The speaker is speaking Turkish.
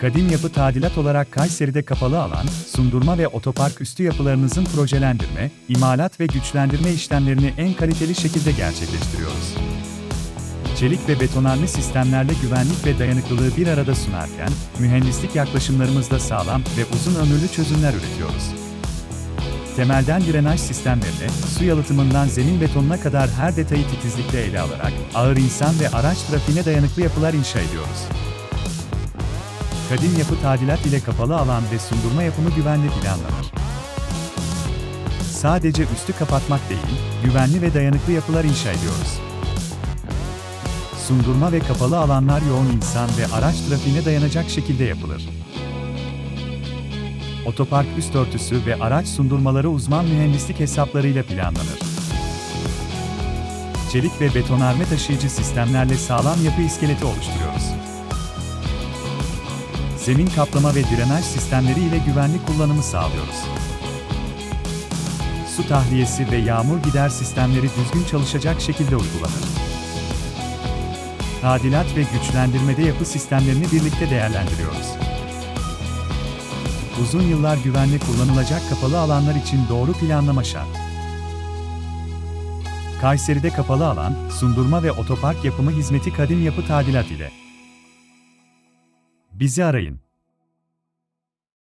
Kadim yapı tadilat olarak Kayseri'de kapalı alan, sundurma ve otopark üstü yapılarınızın projelendirme, imalat ve güçlendirme işlemlerini en kaliteli şekilde gerçekleştiriyoruz. Çelik ve betonarme sistemlerle güvenlik ve dayanıklılığı bir arada sunarken, mühendislik yaklaşımlarımızla sağlam ve uzun ömürlü çözümler üretiyoruz. Temelden drenaj sistemlerine, su yalıtımından zemin betonuna kadar her detayı titizlikle ele alarak, ağır insan ve araç trafiğine dayanıklı yapılar inşa ediyoruz. Kadim yapı tadilat ile kapalı alan ve sundurma yapımı güvenli planlanır. Sadece üstü kapatmak değil, güvenli ve dayanıklı yapılar inşa ediyoruz. Sundurma ve kapalı alanlar yoğun insan ve araç trafiğine dayanacak şekilde yapılır. Otopark üst örtüsü ve araç sundurmaları uzman mühendislik hesaplarıyla planlanır. Çelik ve betonarme taşıyıcı sistemlerle sağlam yapı iskeleti oluşturuyoruz. Zemin kaplama ve drenaj sistemleri ile güvenli kullanımı sağlıyoruz. Su tahliyesi ve yağmur gider sistemleri düzgün çalışacak şekilde uygulanır. Tadilat ve güçlendirmede yapı sistemlerini birlikte değerlendiriyoruz. Uzun yıllar güvenli kullanılacak kapalı alanlar için doğru planlama şart. Kayseri'de kapalı alan, sundurma ve otopark yapımı hizmeti kadim yapı tadilat ile. Bizi arayın.